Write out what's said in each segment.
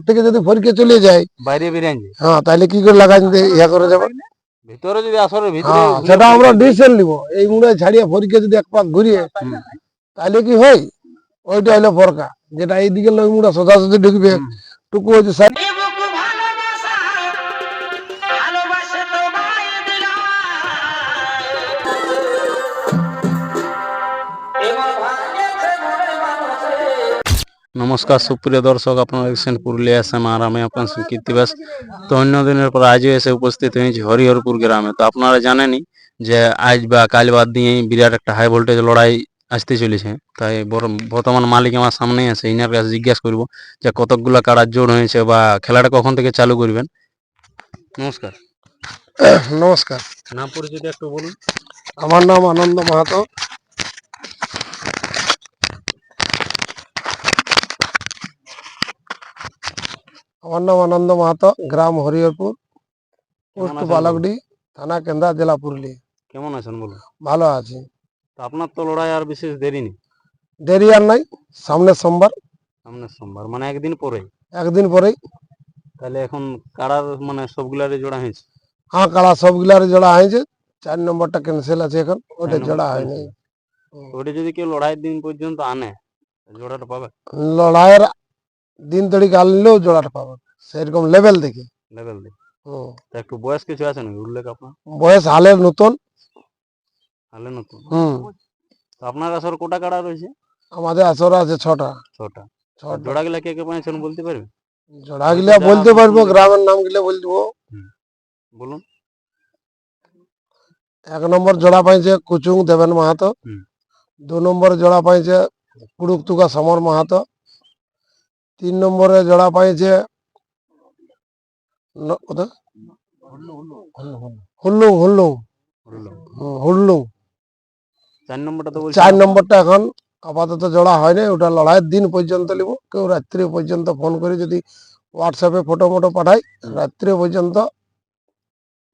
থেকে যদি ফরকে চলে যায় বাইরে বেরিয়ে হ্যাঁ তাহলে কি করে লাগাই ইয়া করে যাবে ভিতরে যদি আসলে ভিতরে হ্যাঁ সেটা আমরা ডিসেল নিব। এই মুড়ে ছাড়িয়ে ফরকে যদি এক পাক ঘুরিয়ে তাহলে কি হয়? ওইটা হলো ফরকা যেটা এইদিকে লই মুড়া সোজাসুজি ঢুকবে। হুম। টুকু হচ্ছে নমস্কার সুপ্রিয় দর্শক আপনারা দেখছেন পুরুলিয়া এসএম আর আমি আপনার সুকীর্তি ব্যাস তো অন্য দিনের পর আজও এসে উপস্থিত হয়েছি হরিহরপুর গ্রামে। তো আপনারা জানেনই যে আজ বা কাল বাদ দিয়েই বিরাট একটা হাই ভোল্টেজ লড়াই আসতে চলেছে। তাই বর- বর্তমান মালিক আমার সামনেই আছে ইনার কাছে জিজ্ঞাসা করব যে কতকগুলো কাড়ার জোর হয়েছে বা খেলাটা কখন থেকে চালু করবেন। নমস্কার। নমস্কার। নাম পরিচিত একটু বলুন। আমার নাম আনন্দ মাহাতো। আমার নাম আনন্দ মাহাতো গ্রাম হরিহরপুর পোস্ট বালকডি থানা কেন্দ্রা জেলা পুরুলিয়া। কেমন আছেন বলুন? ভালো আছি। তো আপনার তো লড়াই আর বিশেষ দেরি নেই? দেরি আর নাই সামনের সোমবার। সামনের সোমবার মানে একদিন পরেই একদিন পরেই। তাহলে এখন কাড়ার মানে সবগুলারই জোড়া হয়েছে? হ্যাঁ কাড়া সবগুলার জোড়া হয়েছে চার নম্বরটা ক্যান্সেল আছে এখন ওটা জোড়া হয়নি। ওটা যদি কেউ লড়াইয়ের দিন পর্যন্ত আনে জোড়াটা পাবে? লড়াইয়ের দিন তড়িক আনলেও জোড়াটা পাবে সেরকম লেভেল দেখে। লেভেল দেখে। হুম। একটু বয়স কিছু আছে নাকি? উল্লেখ আপনার? বয়স হালের নতুন। তাহলে নতুন? হুম। তো আপনার কাছে কোটা কাড়া রয়েছে? আমাদের আসর আছে ছটা। ছটা। ছটা। জোড়া গুলা কে কে পাইছেন বলতে পারবে জোড়া গিলা বলতে পারব গ্রামের নাম গিলা বলতে বলুন। এক নম্বর জোড়া পাইছে কুচুং দেবেন মাহাতো। দু নম্বর জোড়া পাইছে কুড়ুকতুকা সমর মাহাতো। তিন নম্বরে জোড়া পাইছে। কোথায়? হুল্লুং চার নম্বরটা তো চার নম্বরটা এখন আপাতত জোড়া হয়নি ওটা লড়াইয়ের দিন পর্যন্ত নিব। কেউ রাত্রি পর্যন্ত ফোন করে যদি হোয়াটসঅ্যাপে ফটো মোটো পাঠাই রাত্রি পর্যন্ত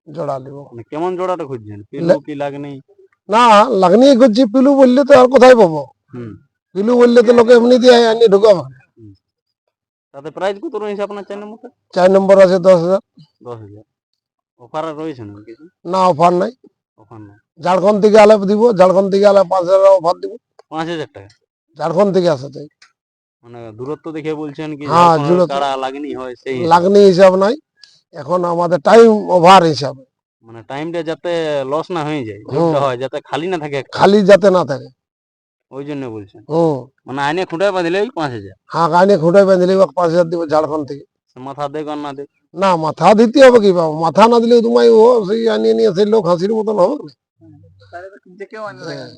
জোড়া নিব। মানে কেমন জোড়াটা খুঁজছেন? পিলু কি লাগনি? না লাগনি করছি পিলু বললে তো আর কোথায় পাবো? হুম। পিলু বললে তো লোকে এমনি দিয়ে আনি ঢুকাবো। তাতে প্রাইস কত রয়েছে আপনার চার নম্বরটা? চার নম্বর আছে দশ হাজার। দশ হাজার। অফার আর রয়েছে না কিছু? না অফার নাই। অফার না ঝাড়খণ্ড থেকে আলে দিব ঝাড়খণ্ড থেকে আলে পাঁচ হাজার অফার দিব। পাঁচ হাজার টাকা? ঝাড়খণ্ড থেকে আসে তাই মানে দূরত্ব দেখে বলছেন কি হ্যাঁ, ঝাড়খণ্ডের লাগনি হয় সেই লাগনি হিসাব নাই। এখন আমাদের টাইম ওভার হিসাবে। মানে টাইমটা যাতে লস না হয়ে যায় হয় যাতে খালি না থাকে। খালি যাতে না থাকে। ওই জন্য বলছেন। হুম মানে আইনে খুঁটায় বাঁধিলে ওই পাঁচ হাজার। হ্যাঁ গানে খুঁটে বেঁধে নিব পাঁচ হাজার দিব ঝাড়খণ্ড থেকে। সে মাথা দেখ আর না দেখ না মাথা দিতে হবে কি বাবা মাথা না দিলে তোমায় ও সেই আনিয়ে নিয়ে সেই লোক হাসির মতন হবে না।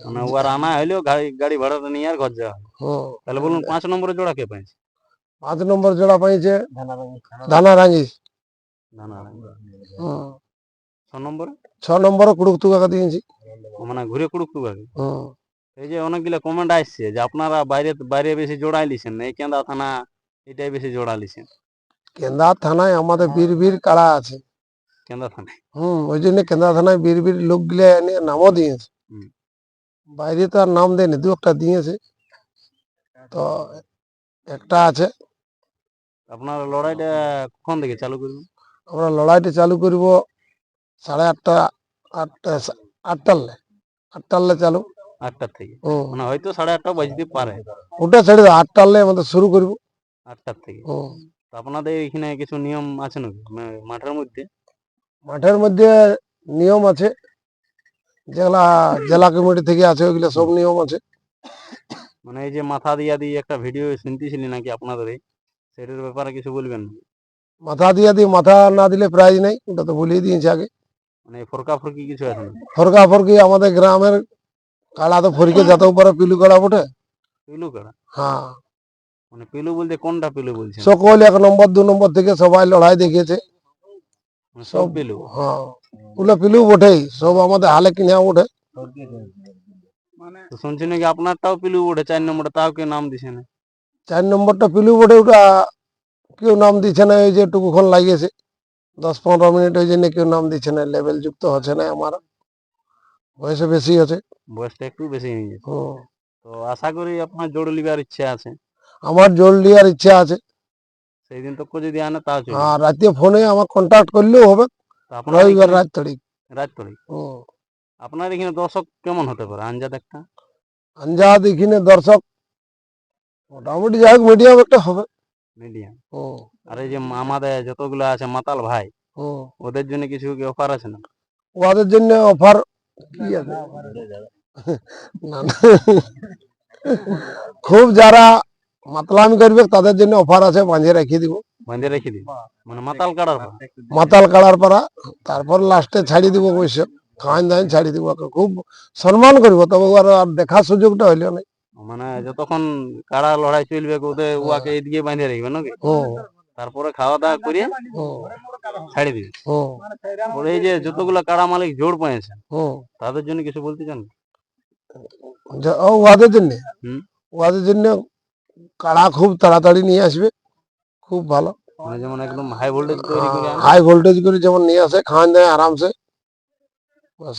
মানে ওর আনা হইলেও গাড়ি গাড়ি ভাড়াটা নিয়ে আর ঘর যাওয়া তাহলে বলুন পাঁচ নম্বরে জোড়া কে পাইছে? পাঁচ নম্বর জোড়া পাইছে ধানা। ছ নম্বরে? ছ নম্বরে কুড়ুক তুকাকে দিয়েছি। মানে ঘুরে কুড়ুক হুম। এই যে অনেকগুলা কমেন্ট আসছে যে আপনারা বাইরে বাইরে বেশি জোড়াই লিছেন এই কেন্দা থানা এটাই বেশি জোড়া লিছেন? কেন্দ্রা থানায় আমাদের বীর বীর কাড়া আছে? কেন্দা থানায়? হুম ওই জন্য কেন্দ্রা থানায় বীর বীর লোকগুলো এনে নামও দিয়েছে। বাইরে তো আর নাম দেয়নি দু একটা দিয়েছে। তো একটা আছে। আপনার লড়াইটা কখন থেকে চালু করবেন আমরা লড়াইটা চালু করব সাড়ে আটটা আটটা আটটালে আটটালে চালু। আটটার থেকে। মানে হয়তো সাড়ে আটটা বাজতে পারে। ওটা ছেড়ে দাও আটটালে আমাদের শুরু করব। আটটার থেকে। তো আপনাদের এখানে কিছু নিয়ম আছে নাকি? মানে মাঠের মধ্যে? মাঠের মধ্যে নিয়ম আছে। যেগুলা জেলা কমিটি থেকে আছে ওইগুলো সব নিয়ম আছে। মানে এই যে মাথা দিয়া দিয়ে একটা ভিডিও শুনতেছিলি নাকি আপনাদের? সেটার ব্যাপারে কিছু বলবেন? মাথা দিয়ে দিয়ে মাথা না দিলে প্রাইজ নেই ওটা তো বলিয়ে দিয়েছে আগে। মানে ফরকা ফরকি কিছু আছে ফরকা ফরকি আমাদের গ্রামের কাড়া তো ফরিকে যেতেও পারে পিলু কাড়া বটে। পিলু কাড়া হ্যাঁ। মানে পিলু বলতে কোনটা পিলু বলছেন? সকল এক নম্বর দু নম্বর থেকে সবাই লড়াই দেখিয়েছে মানে সব পিলু? হ্যাঁ। ওগুলো পিলু বটেই সব আমাদের হালে কিনে তো শুনছি নাকি আপনারটাও পিলু ওঠে চার নম্বরটা তাও কেউ নাম দিছে না। চার নম্বরটা পিলু বটে ওটা কেউ নাম দিচ্ছে না ওই যে টুকুক্ষণ লাগিয়েছে। দশ পনেরো মিনিট ওই জন্য কেউ নাম দিচ্ছে না লেভেল যুক্ত হচ্ছে না আমার। বয়সে বেশি আছে বয়সটা একটু বেশি হয়ে গেছে। হুম। তো আশা করি আপনার জোর লিবার ইচ্ছা আছে। আমার জল দেওয়ার ইচ্ছা আছে। সেই দিন তো যদি আনে তাও চলবে। হ্যাঁ রাতে ফোনে আমার কন্ট্যাক্ট করলেও হবে। তো আপনার রবিবার এখানে- রাত তারিখ। রাত করে হুম। আপনার এখানে দর্শক কেমন হতে পারে? আঞ্জাদ একটা? আঞ্জাদ এখানে দর্শক মোটামুটি যাই হোক মিডিয়াম একটা হবে। মিডিয়াম হুম, আর এই যে আমাদের যতগুলো আছে মাতাল ভাই হুম। ওদের জন্য কিছু কি অফার আছে না? ওদের জন্য অফার কি আছে? না, না। খুব যারা মাতলামি করবে তাদের জন্য অফার আছে বাঁধিয়ে রেখে দিব। বাঁধে রেখে দিন মানে মাতাল পর মাতাল কাড়ার পারা তারপর লাস্টে ছাড়ি দিব অবশ্য খাওয়ান দাওয়ান ছাড়ি দিব। খুব সম্মান করব তবে ওর আর দেখার সুযোগটা হইল না। মানে যতক্ষণ কাড়া লড়াই চলবে ওদের উয়াকে এদিকে বাঁধে রাখবে নাকি তারপরে খাওয়া দাওয়া করে হুম, ছাড়ি দিবে। এই যে যতগুলো কাড়া মালিক জোর পেয়েছেন। তাদের জন্য কিছু বলতে চান? ওদের জন্য। ওদের জন্য কাড়া খুব তাড়াতাড়ি নিয়ে আসবে। খুব ভালো। মানে যেমন একদম হাই ভোল্টেজ হাই ভোল্টেজ করে যেমন নিয়ে আসে খাওয়ান দেয় আরামসে। বাস।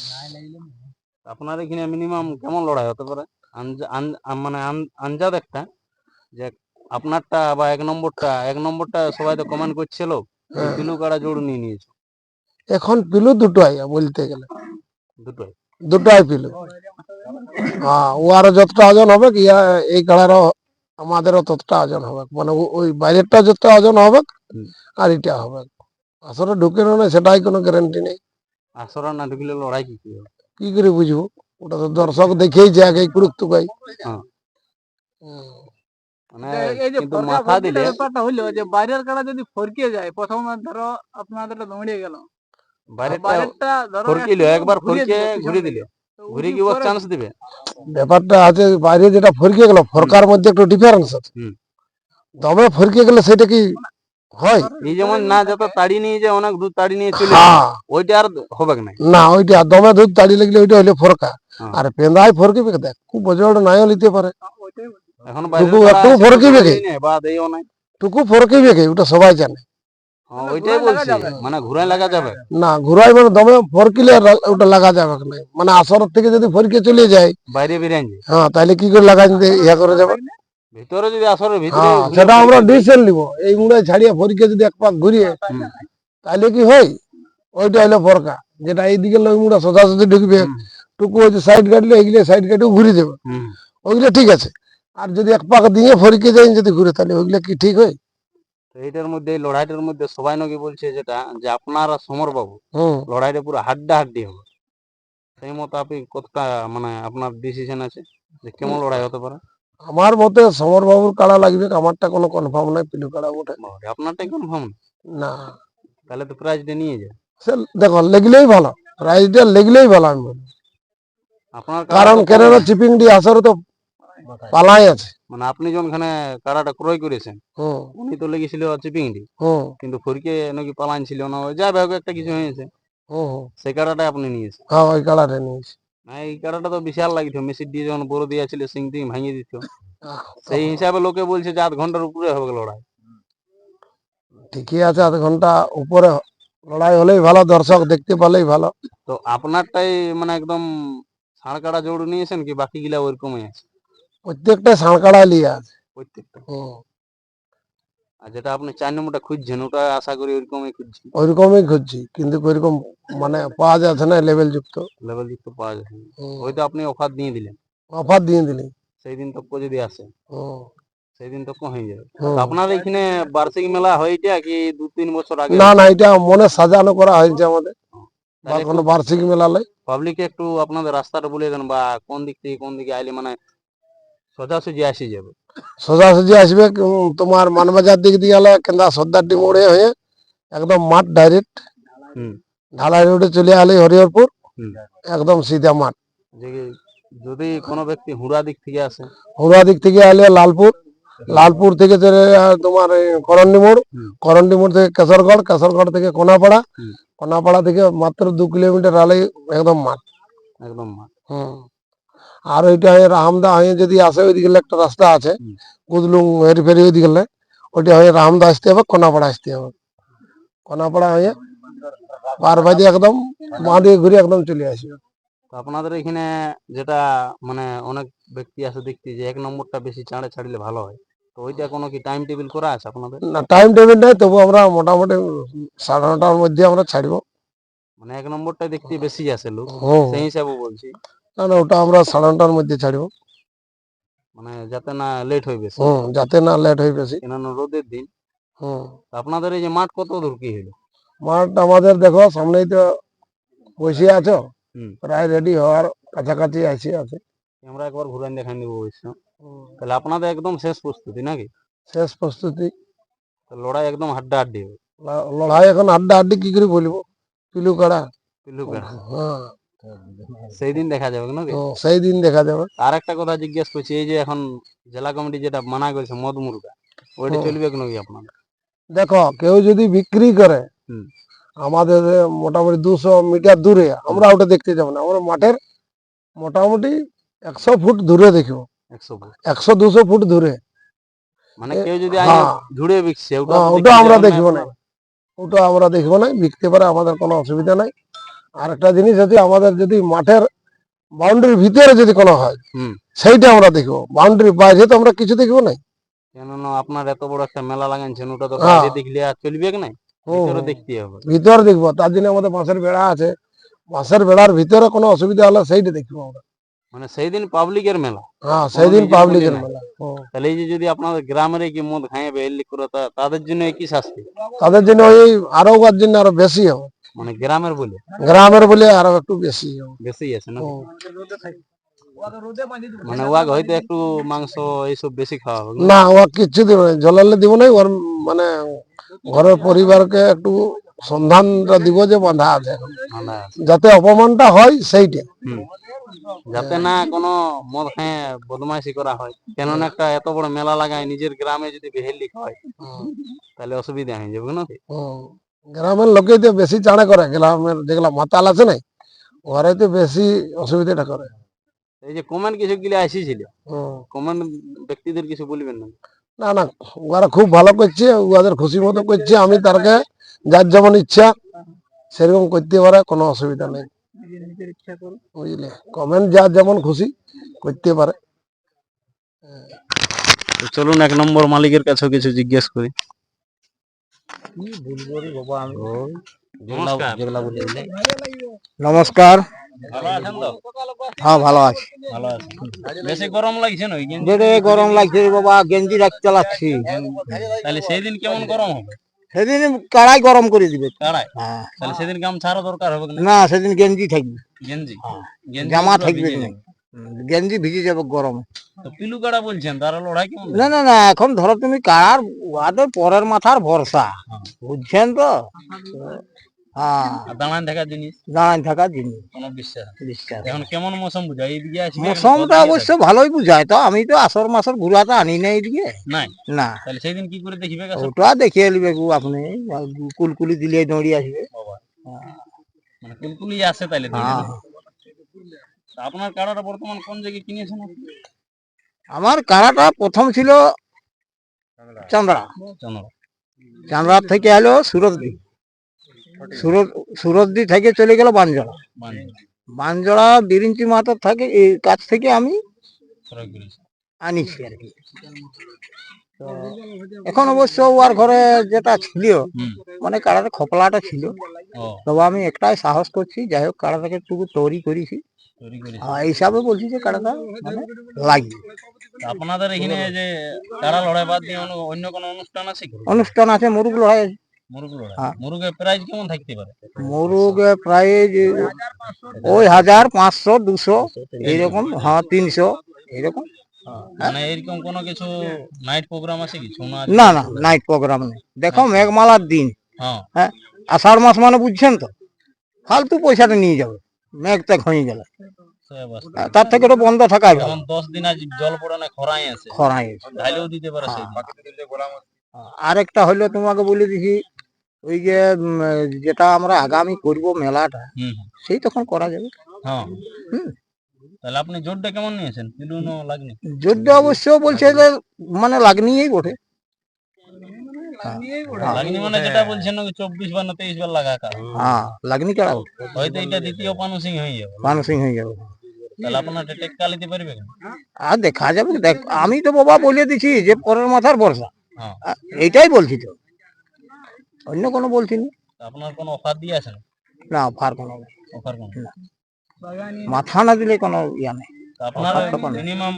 আপনার এখানে মিনিমাম কেমন লড়াই হতে পারে? মানে আনজাদ একটা যে আপনারটা বা এক নম্বরটা এক নম্বরটা সবাই তো কমেন্ট করছিল হ্যাঁ। পিলু কাড়া জোর নিয়ে নিয়েছে? এখন পিলু দুটোই বলতে গেলে। দুটোই। দুটোই পিলু হ্যাঁ ও আরও যতটা ওজন হবে ইয়া- এই কালারও আমাদেরও ততটা ওজন হবে। মানে ওই বাইরেরটা যতটা ওজন হবে আর এটা হবে। আসলে ঢুকে না সেটাই কোনো গ্যারান্টি নেই। আসরা না ঢুকলে লড়াই কি কি হবে? কি করে বুঝব? ওটা তো দর্শক দেখেই যে আগে কুড়ুক তুকাই হ্যাঁ। মানে এই যে কিন্তু ফরকা মাথা দিলে ব্যাপারটা হইল যে বাইরের কাড়া যদি ফরকে যায় প্রথমে ধরো আপনাদেরটা দৌড়িয়ে গেল। একবার ফরকে ঘুরে পিছন দিল। দিকে। তো ঘুরে কি চান্স দিবে। ব্যাপারটা আছে বাইরে যেটা ফরকে গেল ফরকার মধ্যে একটু ডিফারেন্স আছে। হুম। দমে ফরকে গেলে সেটা কি হয়? এই যেমন না যত তাড়ি নিয়ে যায় অনেক দূর তাড়ি নিয়ে চলে ওইটা আর হবে না না ওইটা দমে দুধ তাড়ি লাগলে ওইটা হলে ফরকা। হ্যাঁ। আর পেন্দায় ফরকিবে দেখ খুব বজড় নাইও লিতে পারে। এখন টুকু- কাড়া টুকু ফরকিবে কে? বা দেও নাই। টুকু ফরকিবে কে ওটা সবাই জানে। ওইটাই বলছি। মানে ঘুরাই লাগা যাবে। না ঘুরাই মানে দমে ফরকিলে ওটা লাগা যাবে না। মানে আসর থেকে যদি ফরকে চলে যায় বাইরে বেরিয়ে হ্যাঁ তাহলে কি করে লাগা ইয়া করে যাবে। ভিতরে যদি আসরে ভিতরে হ্যাঁ ঘুরে সেটা আমরা ডিসেল নিব। এই মুড়ায় ছাড়িয়ে ফরকে যদি এক পাক ঘুরিয়ে তাহলে কি হয়? ওইটা হলো ফরকা। যেটা এইদিকে ওই মুড়া সোজাসুজি ঢুকবে টুকু ওই যে সাইড কাটলে এগুলো সাইড কাটে ঘুরে যাবে ওইগুলো ঠিক আছে। আর যদি এক পাক দিয়ে ফরিকে যাই যদি ঘুরে তাহলে ওইগুলো কি ঠিক হয়? তো এইটার মধ্যে এই লড়াইটার মধ্যে সবাই নাকি বলছে যেটা যে আপনারা সমর বাবু লড়াইটা পুরো হাড্ডা হাড্ডি হবে। সেই মতো আপনি কতটা মানে আপনার ডিসিশন আছে? যে কেমন লড়াই হতে পারে? আমার মতে সমর বাবুর কাড়া লাগবে আমারটা কোনো কনফার্ম নাই পিলু কাড়া ওঠে। আপনারটাই কনফার্ম না। তাহলে তো প্রাইজটা নিয়ে যায় সে দেখো লেগলেই ভালো। প্রাইসটা লেগলেই ভালো আমি বলি। আপনার কারণ কেননা চিপিং ডি আসরে তো পালাই আছে। মানে আপনি যখনখানে কারাটা ক্রয় করেছেন উনি তো লেগেছিল চিপিংডি কিন্তু ফরিকে নাকি পালান ছিল না যাই হোক একটা কিছু হয়েছে। সেই কাড়াটাই আপনি নিয়েছেন? হ্যাঁ ওই কাড়াটা নিয়েছি। এই কাড়াটা তো বিশাল লাগিত মেসির দিয়ে যখন বড় দিয়েছিল সিং টিং ভাঙিয়ে দিত। সেই হিসাবে লোকে বলছে যে আধ ঘণ্টার উপরে হবে লড়াই। ঠিকই আছে আধ ঘণ্টা উপরে লড়াই হলেই ভালো দর্শক দেখতে পালেই ভালো। তো আপনারটাই মানে একদম ষাঁড় কাড়া জোড় নিয়েছেন কি বাকি গিলা ওইরকমই আছে? প্রত্যেকটা সাঁড়কাড়া লিয়ে আছে। প্রত্যেকটা। হুম। আর যেটা আপনি চার নম্বরটা খুঁজছেন ওটা আশা করি ওইরকমই খুঁজছেন ওইরকমই খুঁজছি কিন্তু ওইরকম মানে পাওয়া যাচ্ছে না লেভেল যুক্ত লেভেল যুক্ত পাওয়া যাচ্ছে না। হয়তো আপনি অফার দিয়ে দিলেন। অফার দিয়ে দিলি। সেই দিন তক যদি আসে সেই দিন তক হয়ে যাবে। আপনার এখানে বার্ষিক মেলা হয়েছে কি দু তিন বছর আগে? না না এটা মনে সাজানো করা হয়েছে আমাদের। কোনো বার্ষিক মেলা লাই পাবলিকে একটু আপনাদের রাস্তাটা বলে দেন বা কোন দিক থেকে কোন দিকে আইলে মানে সোজাসুজি আসি যাবে। সোজাসুজি আসবে তোমার মানবাজার দিক দিয়ে গেলে কেন্দা সর্দারটি মোড়ে হয়ে একদম মাঠ ডাইরেক্ট ঢালাই রোডে চলে আলে হরিহরপুর। একদম সিধা মাঠ। যদি কোনো ব্যক্তি হুড়া দিক থেকে আসে? হুড়া দিক থেকে আলে লালপুর। লালপুর থেকে তোমার এই করন্ডি মোড়। হুম। করন্ডি মোড় থেকে কেশরগড় কেশরগড় থেকে কোনাপাড়া। কোনাপাড়া থেকে মাত্র দু কিলোমিটার আলে একদম মাঠ। একদম মাঠ। হুম। আর ওইটা রামদা হয়ে যদি আসে ওইদিকে একটা রাস্তা আছে। কুদলুং হেরি ফেরি ওইদিকে ওইটা হয়ে রামদা আসতে হবে কোনাপাড়া আসতে হবে। কোনাপাড়া হয়ে পার বাজে একদম দিকে ঘুরে একদম চলে আসবে আপনাদের এখানে যেটা মানে অনেক ব্যক্তি আছে দেখছি যে এক নম্বরটা বেশি চাঁড়ে ছাড়লে ভালো হয়। তো ওইটা কোনো কি টাইম টেবিল করা আছে আপনাদের? না টাইম টেবিল নেই তবু আমরা মোটামুটি সাড়ে নটার মধ্যে আমরা ছাড়বো। মানে এক নম্বরটা দেখতে বেশি আছে লোক। সেই হিসাবে বলছি। না না ওটা আমরা সাড়ে নটার মধ্যে ছাড়বো। মানে যাতে না লেট হয়ে বেশি। হুম যাতে না লেট হয়ে বেশি। কেননা রোদের দিন। হুম। আপনাদের এই যে মাঠ কত দূর কি হলো? মাঠ আমাদের দেখো সামনেই তো বসে আছো। প্রায় রেডি হওয়ার কাছাকাছি আসি আছে। আমরা একবার ঘুরান দেখান দিব অবশ্য তাহলে আপনাদের একদম শেষ প্রস্তুতি নাকি? শেষ প্রস্তুতি। লড়াই একদম হাড্ডা হাড্ডি হবে। লড়াই এখন আড্ডা আড্ডি কি করে বলব? পিলু কাড়া। পিলু কাড়া। হ্যাঁ সেই দিন দেখা যাবে নাকি? সেই দিন দেখা যাবে। আর একটা কথা জিজ্ঞেস করছি এই যে এখন জেলা কমিটি যেটা মানা করেছে মদ মুরগা ওইটা চলবে নাকি আপনাদের দেখো কেউ যদি বিক্রি করে আমাদের মোটামুটি দুশো মিটার দূরে আমরা ওটা দেখতে যাব না। আমরা মাঠের মোটামুটি একশো ফুট দূরে দেখব। একশো ফুট। একশো দুশো ফুট দূরে। মানে কেউ যদি হ্যাঁ। ঝুড়ে বিকছে ওটা হ্যাঁ, আমরা দেখব না। ওটা আমরা দেখব না বিকতে পারে আমাদের কোনো অসুবিধা নাই। আর একটা জিনিস হচ্ছে আমাদের যদি মাঠের বাউন্ডারির ভিতরে যদি কোনো হয় সেইটা আমরা দেখব। বাউন্ডারির বাইরে তো আমরা কিছু দেখব না কেননা আপনার এত বড় একটা মেলা লাগাইছেন ওটা তো হ্যাঁ। বাইরে দেখলে আর চলবে কি নাই? ভিতরে দেখতে হবে। ভিতর দেখব। তার জন্য আমাদের বাঁশের বেড়া আছে। বাঁশের বেড়ার ভিতরে কোনো অসুবিধা হলে সেইটা দেখব আমরা। মানে সেই দিন পাবলিকের মেলা। হ্যাঁ সেই দিন পাবলিকের মেলা। তাহলে এই যে যদি আপনাদের গ্রামের কি মদ খাইয়ে বেল্লি করে তাদের জন্য কি শাস্তি? তাদের জন্য ওই আরও জন্য আরও বেশি হবে। মানে গ্রামের বলে? গ্রামের বলে আরও একটু বেশি বেশি আছে না মানে ওয়াগ হয়তো একটু মাংস এইসব বেশি খাওয়া হবে না ও কিচ্ছু দিব না। জলালে দিব না ওর মানে ঘরের পরিবারকে একটু সন্ধানটা দিব যে বাঁধা আছে। যাতে অপমানটা হয় সেইটা। যাতে না কোনো মদ খায় বদমাইশি করা হয়। কেননা একটা এত বড় মেলা লাগায় নিজের গ্রামে যদি বেহেলি হয় তাহলে অসুবিধা হয়ে যাবে না। গ্রামের লোকেই তো বেশি চাড়ে করে গ্রামের যেগুলা মাতাল আছে না ওরাই তো বেশি অসুবিধাটা করে। এই যে কমেন্ট কিছু গিলে আসিছিল। কমেন্ট ব্যক্তিদের কিছু বলবেন না? না না ওরা খুব ভালো করছে ওদের খুশি মতো করছে আমি তারকে যার যেমন ইচ্ছা সেরকম করতে পারে কোনো অসুবিধা নেই। নিজের নিজের ইচ্ছা করো বুঝলে? কমেন্ট যার যেমন খুশি করতে পারে। চলুন এক নম্বর মালিকের কাছেও কিছু জিজ্ঞেস করি। নমস্কার। নমস্কার। ভালো আছেন তো? হ্যাঁ ভালো আছি। বেশি গরম লাগছে না যেটা গরম লাগছে বাবা গেঞ্জি রাখ চালাচ্ছি। তাহলে সেই দিন কেমন গরম হবে? সেদিন কারাই গরম করে দিবে। তারাই হ্যাঁ। তাহলে সেদিন গামছারও দরকার হবে না না সেদিন গেঞ্জি থাকবে। গেঞ্জি। গেঞ্জি জামা থাকবে না গেঞ্জি ভিজে যাবে গরম। তো পিলু কাড়া বলছেন? তারা লড়াই কেমন না না না এখন ধরো তুমি কার ওদের পরের মাথার ভরসা বুঝছেন তো? হ্যাঁ। দাঁড়ান থাকার জিনিস। দাঁড়ান থাকা জিনিস। বিশ্বাস। বিশ্বাস। এখন কেমন মৌসুম বুঝায়? এইদিকে আসবে মৌসুমটা অবশ্য ভালোই বুঝায় তো আমি তো আসর মাসের ঘুরাটা আনি না এদিকে নাই? না। তাহলে সেই দিন কি করে দেখবে ওটা দেখিয়ে নিবে গো আপনি কুলকুলি দিলে দৌড়িয়ে আসবে। মানে কুলকুলি আছে তাইলে দিনে হ্যাঁ। আপনার কাড়াটা বর্তমান কোন জায়গায় কিনেছেন আমার কারাটা প্রথম ছিল চান্দ্রা চন্দ্র চান্দ্রার থেকে এলো সুরতদি সুরত সুরতদি থেকে চলে গেল বানজড়া বানজড়া বিরিঞ্চি মাতার থাকে এই কাছ থেকে আমি আনিছি আর কি। এখন অবশ্য ওর ঘরে যেটা ছিল মানে কারাটা খোপলাটা ছিল। তবে আমি একটাই সাহস করছি যাই হোক কারাটাকে একটু তৈরি করেছি। এই হিসাবে বলছি যে কারাটা মানে লাগবে। আপনাদের এখানে যে কাড়া লড়াই বাদ দিয়ে অন্য- অন্য কোনো অনুষ্ঠান আছে অনুষ্ঠান আছে মুরুগ লড়াই। আছে। মুরগ হ্যাঁ। প্রাইস কেমন থাকতে পারে? মুরুগ প্রায় ওই হাজার পাঁচশো দুশো এইরকম হ্যাঁ তিনশো এইরকম। মানে এরকম কোনো কিছু নাইট প্রোগ্রাম আছে কি? না না নাইট প্রোগ্রাম নেই। দেখো মেঘমালার দিন। হ্যাঁ। আষাঢ় মাস মানে বুঝছেন তো? ফালতু পয়সাটা নিয়ে যাবে। মেঘটা হয়ে গেলে। তার থেকে তো বন্ধ থাকাই ভালো। দশ দিন আজ জল পড়ে না খরাই আছে। খরাই ঢাইলেও দিতে পারে আরেকটা হলো তোমাকে বলে দিছি ওই যে যেটা আমরা আগামী করব মেলাটা। সেই তখন করা যাবে। হ্যাঁ। হুম। তাহলে আপনি জোরটা কেমন নিয়েছেন? পিলুনো লাগনি। যুদ্ধ অবশ্য বলছে যে মানে লাগনিই বটে হ্যাঁ। লাগনি মানে যেটা বলছেন চব্বিশ বার না তেইশ বার লাগা কা হ্যাঁ লাগনি হয়তো এটা দ্বিতীয় পানুসিং হয়ে যাবে। হয়ে যাবে। তাহলে আপনার টেক্কা নিতে পারবে? আর দেখা যাবে দেখ আমি তো বাবা বলে দিছি যে পরের মাথার বর্ষা হ্যাঁ। আ, এইটাই বলছি তো। অন্য কোনো বলছি না। আপনার কোনো অফার দিয়ে আছেন না ফার কোনো। অফার কোনো? বাগানি মাথা না দিলে কোনো ইয়া নেই। মিনিমাম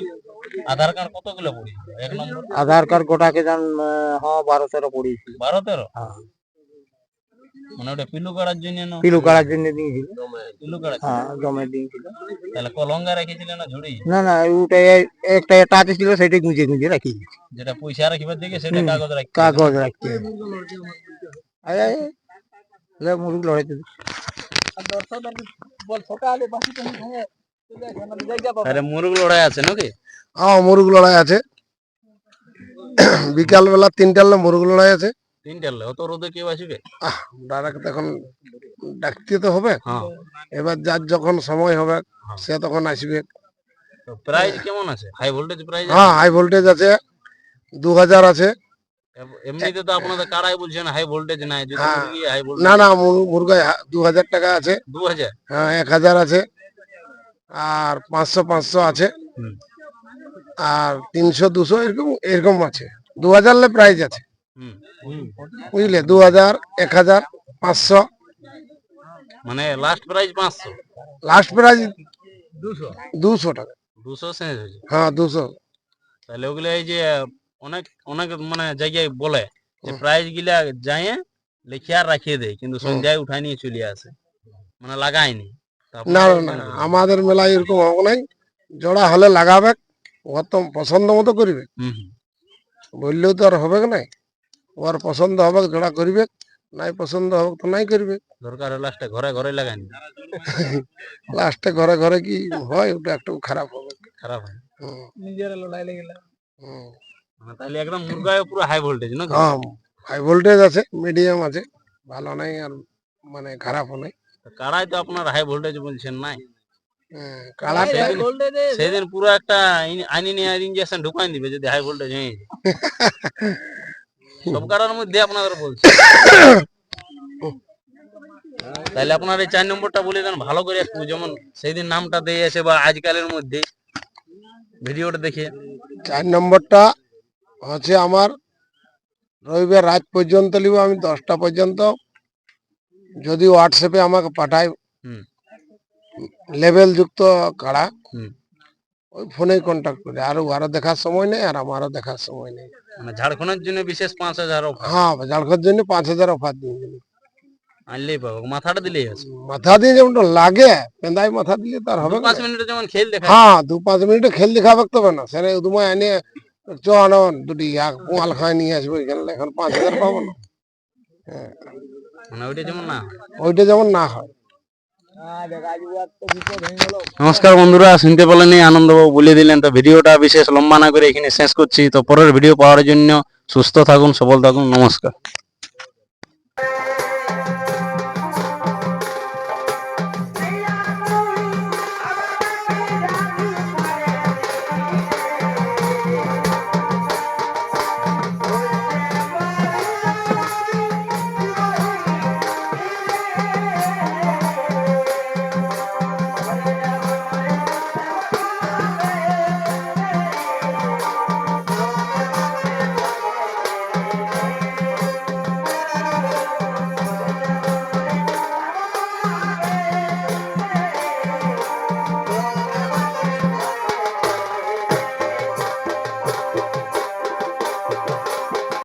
আধার কার্ড কতগুলো পড়ি এক নম্বর আধার কার্ড গোটাকে যান হ্যাঁ বারো তেরো পড়িয়েছি। বারো তেরো হ্যাঁ। মানে ওটা পিলু করার জন্য না? পিলু করার জন্য দিয়েছিল। পিলু করার। হ্যাঁ জমে দিয়েছিল। তাহলে কলঙ্গা রেখেছিলেন না ঝুড়ি? না না ওটা একটা টাচ ছিল সেটাই গুঁজে গুঁজে রাখি যেটা পয়সা রাখিবার দিকে সেটা কাগজ রাখি কাগজ। লে, মুরগ লড়াইতে। আর মুরগ লড়াই আছে নাকি? হ্যাঁ মুরগ লড়াই আছে। বিকাল বেলা তিনটার মুরগ লড়াই আছে। তিনটা অত রোদে কেউ আসবে? আহ ডাইরেক্ট এখন ডাকতে তো হবে। হ্যাঁ। এবার যার যখন সময় হবে সে তখন আসবে। প্রাইস কেমন আছে? হাই ভোল্টেজ প্রাইস হ্যাঁ হাই ভোল্টেজ আছে। দু হাজার আছে। এমনিতে তো আপনাদের কারাই বলছেন হাই ভোল্টেজ নাই। যদি হ্যাঁ। মুরগি হাই ভোল্টেজ না না মুর- মুরগায় দু হাজার টাকা আছে। দু হাজার হ্যাঁ এক হাজার আছে। আর পাঁচশো পাঁচশো আছে। হুম। আর তিনশো দুশো এরকম এরকম আছে। দু হাজার প্রাইস আছে। হুম। বুঝলে? দু হাজার এক হাজার পাঁচশো। মানে লাস্ট প্রাইস পাঁচশো? লাস্ট প্রাইস দুশো। দুশো টাকা। দুশো চেঞ্জ হ্যাঁ দুশো। তাহলে ওগুলো এই যে অনেক অনেক মানে জায়গায় বলে যে। প্রাইজ গিলা যায় লিখিয়ে আর রাখিয়ে দেয় কিন্তু সন্ধ্যায় উঠাই নিয়ে চলে আসে। মানে লাগায়নি। না না না? আমাদের মেলায় এরকম হবে নাই। জোড়া হলে লাগাবে ও তো পছন্দ মতো করবে। বললেও তো আর হবে নাই। ওর পছন্দ হবে জোড়া করবে নাই পছন্দ হবে তো নাই করবে। দরকার হলে লাস্টে ঘরে ঘরে লাগায়নি লাস্টে ঘরে ঘরে কি হয় ওটা একটু খারাপ হবে। খারাপ হয়। নিজের লড়াই লেগে হুম। মানে তাহলে একদম মুরগায় পুরো হাই ভোল্টেজ না হ্যাঁ হাই ভোল্টেজ আছে মিডিয়াম আছে ভালো নাই আর মানে খারাপও নাই। কারাই তো আপনার হাই ভোল্টেজ বলছেন নাই? হ্যাঁ, সেদিন- পুরো একটা আইনি নিয়ে ইঞ্জেকশন ঢুকাই দিবে যদি হাই ভোল্টেজ হয়ে সব কারোর মধ্যে আপনাদের বলছে। তাহলে আপনার এই চার নম্বরটা বলে দেন ভালো করে একটু যেমন সেই দিন নামটা দিয়ে আছে বা আজকালের মধ্যে ভিডিওটা দেখে। চার নম্বরটা হচ্ছে আমার রবিবার রাত পর্যন্ত নিব আমি দশটা পর্যন্ত। যদি হোয়াটসঅ্যাপে আমাকে পাঠায় হুম। লেভেল যুক্ত কাড়া হুম। ওই ফোনেই কন্ট্যাক্ট করে। আর আরও দেখার সময় নেই আর আমারও দেখার সময় নেই। মানে ঝাড়খণ্ডের জন্য বিশেষ পাঁচ হাজার হ্যাঁ ঝাড়খণ্ডের জন্য পাঁচ হাজার অফার দিয়ে দিল আনলেই পাবো মাথাটা দিলেই আছে। মাথা দিয়ে যেমন লাগে পেন্দাই মাথা দিলে তার হবে পাঁচ মিনিটে যেমন খেল দেখা হ্যাঁ দু পাঁচ মিনিটে খেল দেখাবে তবে না সেরে তোমায় এনে দুটি পোয়াল খায় নিয়ে আসব এখানে এখন পাঁচ হাজার পাবো না। মানে ওইটা যেমন না? ওইটা যেমন না হয়। নমস্কার বন্ধুরা শুনতে পেলেনি আনন্দবাবু বলে দিলেন। তো ভিডিওটা বিশেষ লম্বা না করে এখানে শেষ করছি। তো পরের ভিডিও পাওয়ার জন্য সুস্থ থাকুন সবল থাকুন। নমস্কার।